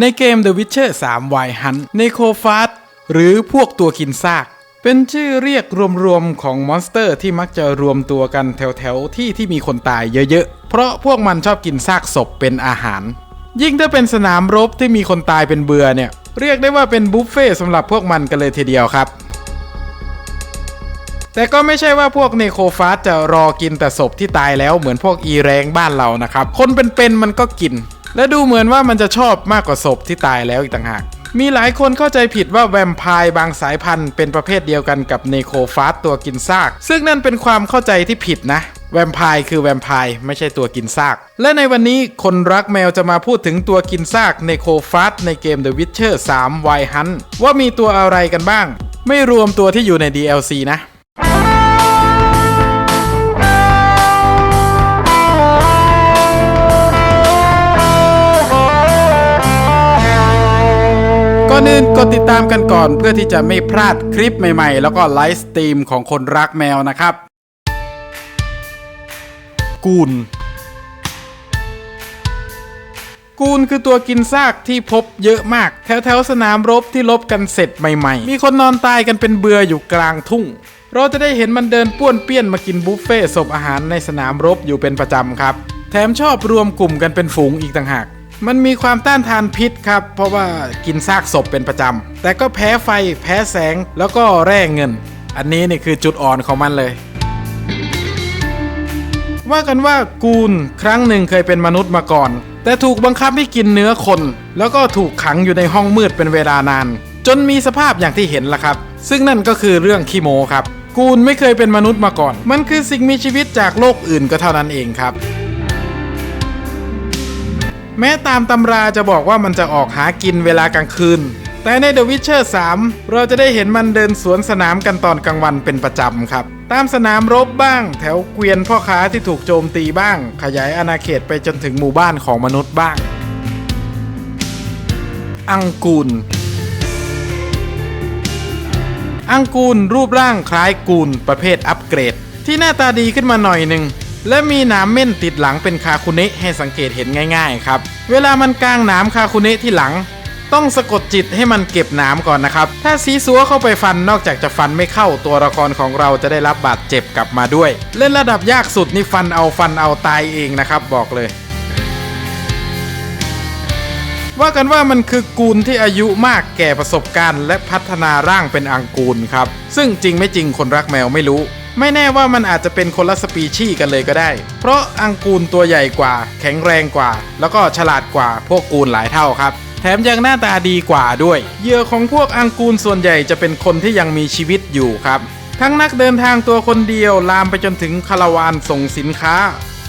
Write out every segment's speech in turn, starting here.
ในเกม The Witcher 3 Wild Hunt ในโคฟาสหรือพวกตัวกินซาก เป็นชื่อเรียกรวมๆของมอนสเตอร์ที่มักจะรวมตัวกันแถวๆที่ที่มีคนตายเยอะๆ เพราะพวกมันชอบกินซากศพเป็นอาหาร ยิ่งถ้าเป็นสนามรบที่มีคนตายเป็นเบื่อเนี่ย เรียกได้ว่าเป็นบุฟเฟ่สำหรับพวกมันกันเลยทีเดียวครับ แต่ก็ไม่ใช่ว่าพวกเนโคฟาสจะรอกินแต่ศพที่ตายแล้วเหมือนพวกอีแรงบ้านเรานะครับ คนเป็นๆมันก็กิน และดูเหมือนว่ามันจะชอบมากกว่าศพที่ตายแล้วอีกต่างหาก มีหลายคนเข้าใจผิดว่าแวมไพร์บางสายพันธุ์เป็นประเภทเดียวกันกับเนโคฟาสตัวกินซาก ซึ่งนั่นเป็นความเข้าใจที่ผิดนะแวมไพร์คือแวมไพร์ไม่ใช่ตัวกินซาก และในวันนี้คนรักแมวจะมาพูดถึงตัวกินซากเนโคฟาสในเกม The Witcher 3 Wild Hunt ว่ามีตัวอะไรกันบ้าง ไม่รวมตัวที่อยู่ใน DLC นะ ก่อนอื่นกดติดตามกันก่อนเพื่อที่จะไม่พลาดคลิปใหม่ๆ แล้วก็ไลฟ์สตรีมของคนรักแมวนะครับ กูนกูนคือตัวกินซากที่พบเยอะมาก แถวๆสนามรบที่ลบกันเสร็จใหม่ๆ มีคนนอนตายกันเป็นเบื่ออยู่กลางทุ่ง เราจะได้เห็นมันเดินป้วนเปี้ยนมากินบุฟเฟ่ต์ศพอาหารในสนามรบอยู่เป็นประจำครับ แถมชอบรวมกลุ่มกันเป็นฝูงอีกต่างหาก มันมีความต้านทานพิษครับ เพราะว่ากินซากศพเป็นประจำ แต่ก็แพ้ไฟแพ้แสงแล้วก็แร่เงิน อันนี้นี่คือจุดอ่อนของมันเลย ว่ากันว่ากูนครั้งหนึ่งเคยเป็นมนุษย์มาก่อน แต่ถูกบังคับให้กินเนื้อคน แล้วก็ถูกขังอยู่ในห้องมืดเป็นเวลานาน จนมีสภาพอย่างที่เห็นล่ะครับ ซึ่งนั่นก็คือเรื่องขี้โมครับ กูนไม่เคยเป็นมนุษย์มาก่อน มันคือสิ่งมีชีวิตจากโลกอื่นก็เท่านั้นเองครับ แม้ตามตำราจะบอกว่ามันจะออกหากินเวลากลางคืน แต่ใน The Witcher 3 เราจะได้เห็นมันเดินสวนสนามกันตอนกลางวันเป็นประจำครับ ตามสนามรบบ้าง แถวเกวียนพ่อค้าที่ถูกโจมตีบ้าง ขยายอาณาเขตไปจนถึงหมู่บ้านของมนุษย์บ้าง อังกูลอังกูลรูปร่างคล้ายกูลประเภทอัปเกรด ที่หน้าตาดีขึ้นมาหน่อยหนึ่ง และมีหนามเม่นติดหลังเป็นคาคุเนะให้สังเกตเห็นง่ายๆครับ เวลามันกางหนามคาคุเนะที่หลัง ต้องสะกดจิตให้มันเก็บหนามก่อนนะครับ ถ้าซีซัวเข้าไปฟันนอกจากจะฟันไม่เข้าตัวละครของเราจะได้รับบาดเจ็บกลับมาด้วย เล่นระดับยากสุดนี่ฟันเอาฟันเอาตายเองนะครับ บอกเลย ว่ากันว่ามันคือกูลที่อายุมากแก่ประสบการณ์ และพัฒนาร่างเป็นอังกูลครับซึ่งจริงไม่จริงคนรักแมวไม่รู้ ไม่แน่ว่ามันอาจจะเป็นคนละสปีชีส์กันเลยก็ได้ เพราะอังกูลตัวใหญ่กว่า แข็งแรงกว่า แล้วก็ฉลาดกว่าพวกกูลหลายเท่าครับ แถมยังหน้าตาดีกว่าด้วยเหยื่อของพวกอังกูลส่วนใหญ่จะเป็นคนที่ยังมีชีวิตอยู่ครับ ทั้งนักเดินทางตัวคนเดียวลามไปจนถึงคาราวานส่งสินค้า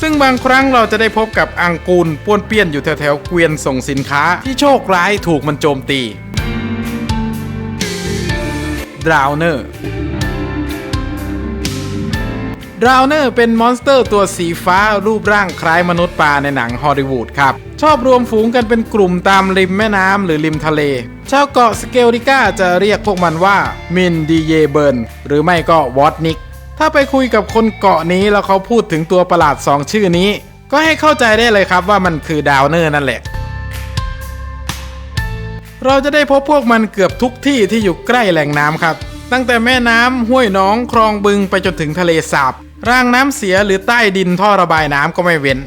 ซึ่งบางครั้งเราจะได้พบกับอังกูลป้วนเปี้ยนอยู่แถวๆเกวียนส่งสินค้าที่โชคร้ายถูกมันโจมตีดราวเนอร์ ดราวเนอร์เป็นมอนสเตอร์ตัวสีฟ้ารูปร่างคล้ายมนุษย์ปลาในหนังฮอลลีวูดครับ ชอบรวมฝูงกันเป็นกลุ่มตามริมแม่น้ำหรือริมทะเล ชาวเกาะสเกลริก้าจะเรียกพวกมันว่ามินดีเยเบิร์นหรือไม่ก็วอตนิก ถ้าไปคุยกับคนเกาะนี้แล้วเขาพูดถึงตัวประหลาด 2 ชื่อนี้ ก็ให้เข้าใจได้เลยครับว่ามันคือดาวเนอร์นั่นแหละเราจะได้พบพวกมันเกือบทุกที่ที่อยู่ใกล้แหล่งน้ำครับ ตั้งแต่แม่น้ำห้วยหนองคลองบึงไปจนถึงทะเลสาบ รางน้ำเสียหรือใต้ดินท่อระบายน้ำก็ไม่เว้น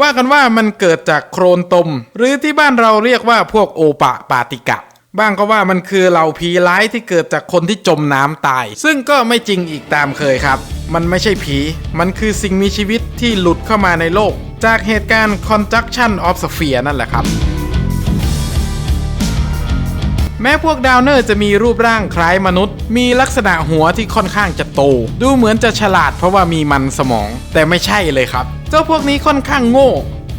ว่ากันว่ามันเกิดจากโครนตม หรือที่บ้านเราเรียกว่าพวกโอปะปาติกะ บ้างก็ว่ามันคือเหล่าผีร้ายที่เกิดจากคนที่จมน้ำตาย ซึ่งก็ไม่จริงอีกตามเคยครับ มันไม่ใช่ผี มันคือสิ่งมีชีวิตที่หลุดเข้ามาในโลก จากเหตุการณ์ Conjunction of Sphere นั่นแหละครับ แม้พวกดาวเนอร์จะมีรูปร่างคล้ายมนุษย์ มีลักษณะหัวที่ค่อนข้างจะโต ดูเหมือนจะฉลาดเพราะว่ามีมันสมอง แต่ไม่ใช่เลยครับ เจ้าพวกนี้ค่อนข้างโง่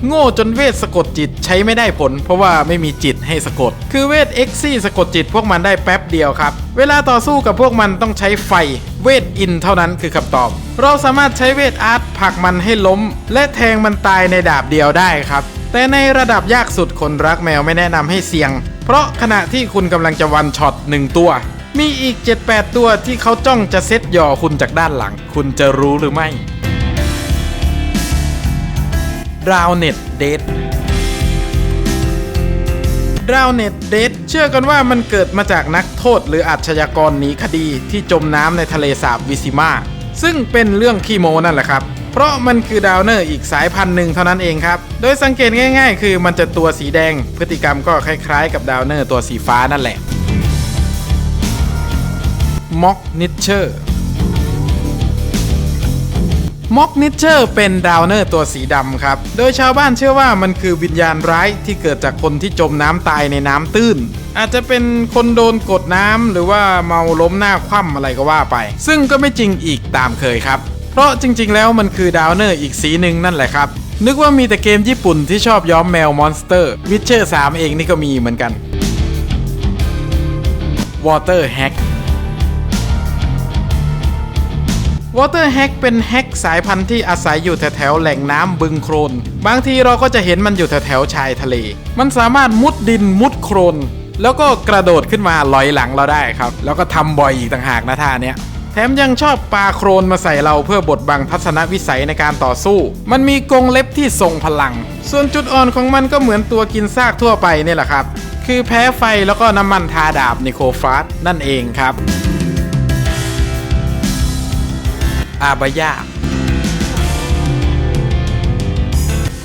โง่จนเวทสะกดจิตใช้ไม่ได้ผล เพราะว่าไม่มีจิตให้สะกด คือเวทเอ็กซี่สะกดจิตพวกมันได้แป๊บเดียวครับ เวลาต่อสู้กับพวกมันต้องใช้ไฟ เวทอินเท่านั้นคือคำตอบ เราสามารถใช้เวทอาร์ตผลักมันให้ล้ม และแทงมันตายในดาบเดียวได้ครับ แต่ในระดับยากสุดคนรักแมวไม่แนะนำให้เสี่ยง เพราะขณะที่คุณกำลังจะวันช็อตหนึ่งตัว มีอีก 7-8 ตัวที่เขาจ้องจะเซตย่อคุณจากด้านหลัง คุณจะรู้หรือไม่ดราวเน็ตเดทดาวเน็ตเดดเชื่อกันว่ามันเกิดมาจากนักโทษหรืออาชญากรหนีคดีที่จมน้ำในทะเลสาบวิซิมาซึ่งเป็นเรื่องขี้โมนั่นแหละครับ ราะมันคือดาวเนอร์อีกสายพันธุ์หนึ่งเท่านั้นเองครับ โดยสังเกตง่าย ๆ คือมันจะตัวสีแดง พฤติกรรมก็คล้ายๆ กับดาวเนอร์ตัวสีฟ้านั่นแหละม็อกนิเชอร์ม็อกนิเชอร์เป็นดาวเนอร์ตัวสีดำครับ โดยชาวบ้านเชื่อว่ามันคือวิญญาณร้ายที่เกิดจากคนที่จมน้ำตายในน้ำตื้น อาจจะเป็นคนโดนกดน้ำหรือว่าเมาล้มหน้าคว่ำอะไรก็ว่าไป ซึ่งก็ไม่จริงอีกตามเคยครับ ราะจริงๆ แล้วมันคือดาวเนอร์อีกสีหนึ่งนั่นแหละครับ นึกว่ามีแต่เกมญี่ปุ่นที่ชอบย้อมแมวมอนสเตอร์วิเชอร์3เองนี่ก็มีเหมือนกัน Water Hack Water Hack เป็นแฮกสายพันธุ์ที่อาศัยอยู่แถวๆแหล่งน้ำบึงโครนบางทีเราก็จะเห็นมันอยู่แถวๆชายทะเล มันสามารถมุดดินมุดโครนแล้วก็กระโดดขึ้นมาลอยหลังเราได้ครับ แล้วก็ทำบ่อยอีกต่างหากนะท่าเนี้ย ถมยังชอบปาโครนมาใส่เราเพื่อบดบังทัศนวิสัยในการต่อสู้ มันมีกรงเล็บที่ทรงพลัง ส่วนจุดอ่อนของมันก็เหมือนตัวกินซากทั่วไปนี่แหละครับ คือแพ้ไฟแล้วก็น้ำมันทาดาบนิโคฟาสนั่นเองครับ อาบายา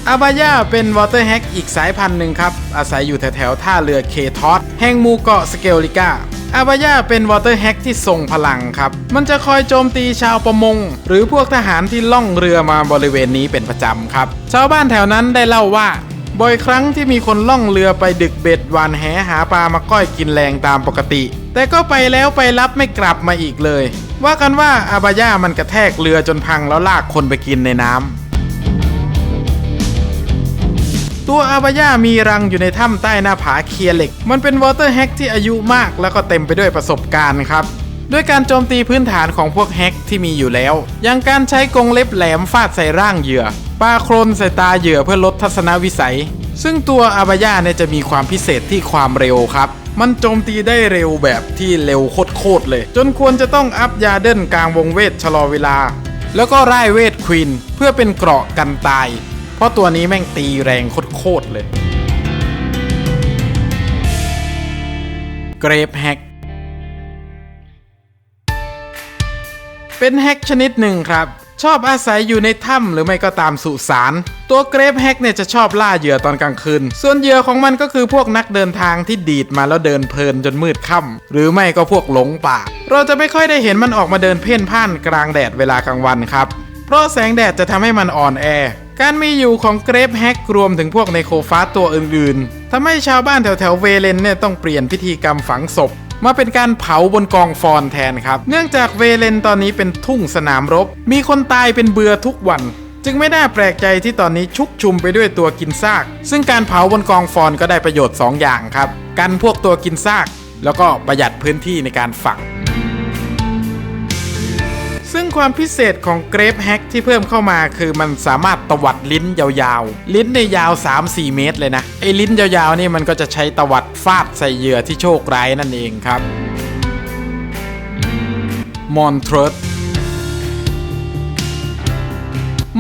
อาบายาเป็นวอเตอร์แฮกอีกสายพันธุ์หนึ่งครับ อาศัยอยู่แถวๆท่าเรือเคทอสแห่งหมู่เกาะสเกลลิกา อาบายาเป็นวอเตอร์แฮกที่ทรงพลังครับ มันจะคอยโจมตีชาวประมง หรือพวกทหารที่ล่องเรือมาบริเวณนี้เป็นประจำครับ ชาวบ้านแถวนั้นได้เล่าว่าบ่อยครั้งที่มีคนล่องเรือไปดึกเบ็ดวานแหหาปลามาก้อยกินแรงตามปกติ แต่ก็ไปแล้วไปรับไม่กลับมาอีกเลย ว่ากันว่าอาบายามันกระแทกเรือจนพังแล้วลากคนไปกินในน้ำ ตัวอาบายามีรังอยู่ในถ้ำใต้หน้าผาเคียเหล็ก มันเป็นวอเตอร์แฮกที่อายุมากแล้วก็เต็มไปด้วยประสบการณ์ครับด้วยการโจมตีพื้นฐานของพวกแฮกที่มีอยู่แล้ว อย่างการใช้กรงเล็บแหลมฟาดใส่ร่างเหยื่อปาโครนใส่ตาเหยื่อเพื่อลดทัศนวิสัย ซึ่งตัวอาบายาเนี่ยจะมีความพิเศษที่ความเร็วครับ มันโจมตีได้เร็วแบบที่เร็วโคตรๆเลย จนควรจะต้องอัพยาเดิลกลางวงเวทชะลอเวลา แล้วก็ร่เวทควีนเพื่อเป็นเกราะกันตาย เพราะตัวนี้แม่งตีแรงโคตรๆเลย เกรฟแฮก เป็นแฮกชนิดหนึ่งครับ ชอบอาศัยอยู่ในถ้ำหรือไม่ก็ตามสุสาน ตัวเกรฟแฮกเนี่ยจะชอบล่าเหยื่อตอนกลางคืน ส่วนเหยื่อของมันก็คือพวกนักเดินทางที่ดีดมาแล้วเดินเพลินจนมืดค่ำหรือไม่ก็พวกหลงป่า เราจะไม่ค่อยได้เห็นมันออกมาเดินเพ่นพ่านกลางแดดเวลากลางวันครับ เพราะแสงแดดจะทำให้มันอ่อนแอ การมีอยู่ของเกรฟแฮกรวมถึงพวกไนโคฟ้าตัวอื่นๆทำให้ชาวบ้านแถวๆเวเลนเนี่ยต้องเปลี่ยนพิธีกรรมฝังศพ มาเป็นการเผาบนกองฟอนแทนครับ เนื่องจากเวเลนตอนนี้เป็นทุ่งสนามรบ มีคนตายเป็นเบือทุกวัน จึงไม่น่าแปลกใจที่ตอนนี้ชุกชุมไปด้วยตัวกินซาก ซึ่งการเผาบนกองฟอนก็ได้ประโยชน์ 2 อย่างครับ กันพวกตัวกินซาก แล้วก็ประหยัดพื้นที่ในการฝัง ซึ่งความพิเศษของเกรฟแฮกที่เพิ่มเข้ามาคือมันสามารถตวัดลิ้นยาวๆ ลิ้นในยาว 3-4 เมตรเลยนะ ไอ้ลิ้นยาวๆนี่มันก็จะใช้ตวัดฟาดใส่เหยื่อที่โชคร้ายนั่นเองครับมอนเทรส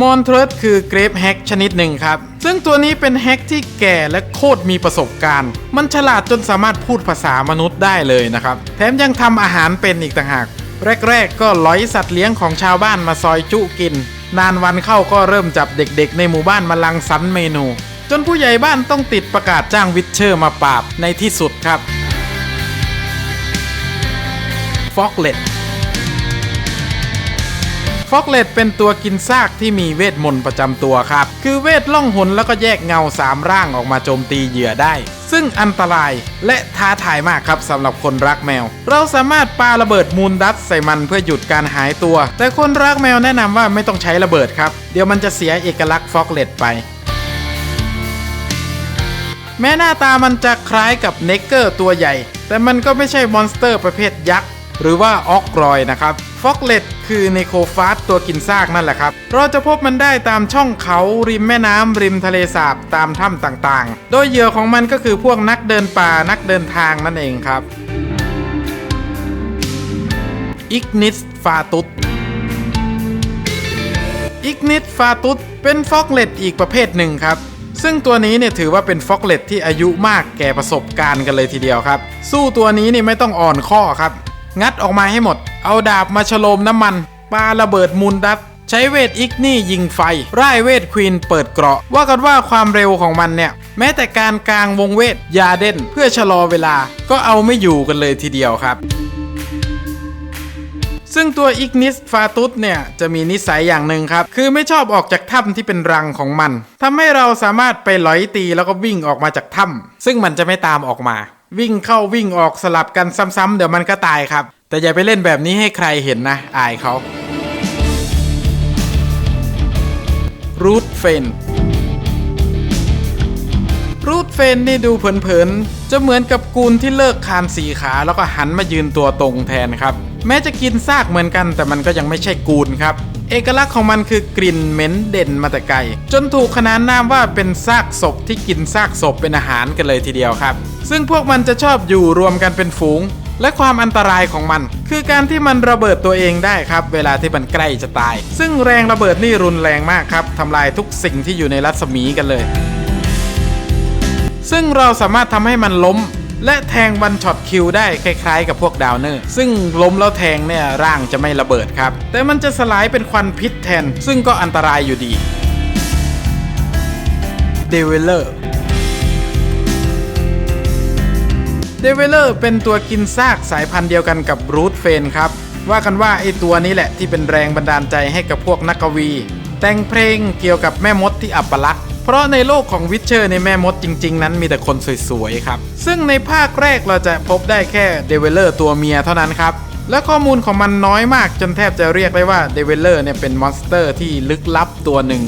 มอนเทรสคือเกรฟแฮกชนิดหนึ่งครับ ซึ่งตัวนี้เป็นแฮกที่แก่และโคตรมีประสบการณ์ มันฉลาดจนสามารถพูดภาษามนุษย์ได้เลยนะครับ แถมยังทำอาหารเป็นอีกต่างหาก แรกๆ ก็ร้อยสัตว์เลี้ยงของชาวบ้านมาซอยจุกิน นานวันเข้าก็เริ่มจับเด็กๆ ในหมู่บ้านมาลังสรรเมนู จนผู้ใหญ่บ้านต้องติดประกาศจ้างวิทเชอร์มาปราบในที่สุดครับฟอกเลตฟอกเลตเป็นตัวกินซากที่มีเวทมนต์ประจำตัวครับ คือเวทล่องหนแล้วก็แยกเงาสามร่างออกมาโจมตีเหยื่อได้ ซึ่งอันตรายและท้าทายมากครับสำหรับคนรักแมว เราสามารถปาระเบิดมูลดัสใส่มันเพื่อหยุดการหายตัว แต่คนรักแมวแนะนำว่าไม่ต้องใช้ระเบิดครับ เดี๋ยวมันจะเสียเอกลักษณ์ฟอกเลตไปแม้หน้าตามันจะคล้ายกับเนกเกอร์ตัวใหญ่ แต่มันก็ไม่ใช่มอนสเตอร์ประเภทยักษ์ หรือว่าออกรอยนะครับ ฟอกเลตคือเนโคฟาสตัวกินซากนั่นแหละครับ เราจะพบมันได้ตามช่องเขาริมแม่น้ำริมทะเลสาบตามถ้ำต่างๆ โดยเหยื่อของมันก็คือพวกนักเดินป่านักเดินทางนั่นเองครับอิกนิสฟาตุสอิกนิสฟาตุสเป็นฟอกเลตอีกประเภทหนึ่งครับ ซึ่งตัวนี้เนี่ยถือว่าเป็นฟอกเลตที่อายุมากแก่ประสบการณ์กันเลยทีเดียวครับ สู้ตัวนี้นี่ไม่ต้องอ่อนข้อครับ งัดออกมาให้หมด เอาดาบมาฉโลมน้ำมันปาระเบิดมูลดัตใช้เวทอิกนี่ยิงไฟร่ายเวทควีนเปิดเกราะ ว่ากันว่าความเร็วของมันเนี่ย แม้แต่การกลางวงเวทยาเด่นเพื่อชะลอเวลาก็เอาไม่อยู่กันเลยทีเดียวครับ ซึ่งตัวอิกนิสฟาตุสเนี่ย จะมีนิสัยอย่างหนึ่งครับ คือไม่ชอบออกจากถ้ำที่เป็นรังของมันทำให้เราสามารถไปลอยตีแล้วก็วิ่งออกมาจากถ้ำซึ่งมันจะไม่ตามออกมา วิ่งเข้าวิ่งออกสลับกันซ้ำๆเดี๋ยวมันก็ตายครับ แต่อย่าไปเล่นแบบนี้ให้ใครเห็นนะ อายเขารูทเฟนรูทเฟนนี่ดูเผินๆ จะเหมือนกับกูนที่เลิกคานสีขาแล้วก็หันมายืนตัวตรงแทนครับ แม้จะกินซากเหมือนกันแต่มันก็ยังไม่ใช่กูนครับ เอกลักษณ์ของมันคือกลิ่นเหม็นเด่นมาแต่ไกล จนถูกขนานนามว่าเป็นซากศพที่กินซากศพเป็นอาหารกันเลยทีเดียวครับ ซึ่งพวกมันจะชอบอยู่รวมกันเป็นฝูง และความอันตรายของมัน คือการที่มันระเบิดตัวเองได้ครับ เวลาที่มันใกล้จะตาย ซึ่งแรงระเบิดนี่รุนแรงมากครับทำลายทุกสิ่งที่อยู่ในรัศมีกันเลย ซึ่งเราสามารถทำให้มันล้ม และแทงวันช็อตคิวได้คล้ายๆ กับพวกดาวเนอร์ ซึ่งล้มแล้วแทงเนี่ยร่างจะไม่ระเบิดครับ แต่มันจะสลายเป็นควันพิษแทน ซึ่งก็อันตรายอยู่ดีเดเวลเลอร์เดเวลเลอร์เป็นตัวกินซากสายพันธุ์เดียวกันกับรูทเฟนครับ ว่ากันว่าไอตัวนี้แหละที่เป็นแรงบันดาลใจให้กับพวกนักกวี แต่งเพลงเกี่ยวกับแม่มดที่อัปลักษณ เพราะในโลกของวิเชอร์ในแม่มดจริง ๆ นั้นมีแต่คนสวยๆครับ ซึ่งในภาคแรกเราจะพบได้แค่เดเวลเลอร์ตัวเมียเท่านั้นครับ และข้อมูลของมันน้อยมากจนแทบจะเรียกได้ว่าเดเวลเลอร์เนี่ยเป็นมอนสเตอร์ที่ลึกลับตัวหนึ่ง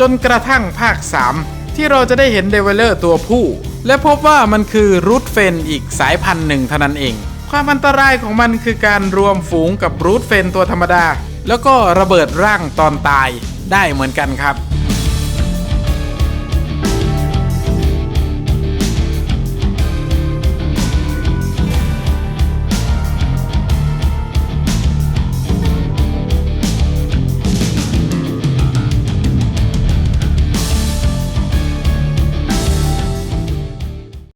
จนกระทั่งภาค 3 ที่เราจะได้เห็นเดเวลเลอร์ตัวผู้ และพบว่ามันคือรูทเฟนอีกสายพันธุ์หนึ่งเท่านั้นเอง ความอันตรายของมันคือการรวมฝูงกับรูทเฟนตัวธรรมดา แล้วก็ระเบิดร่างตอนตาย ได้เหมือนกันครับ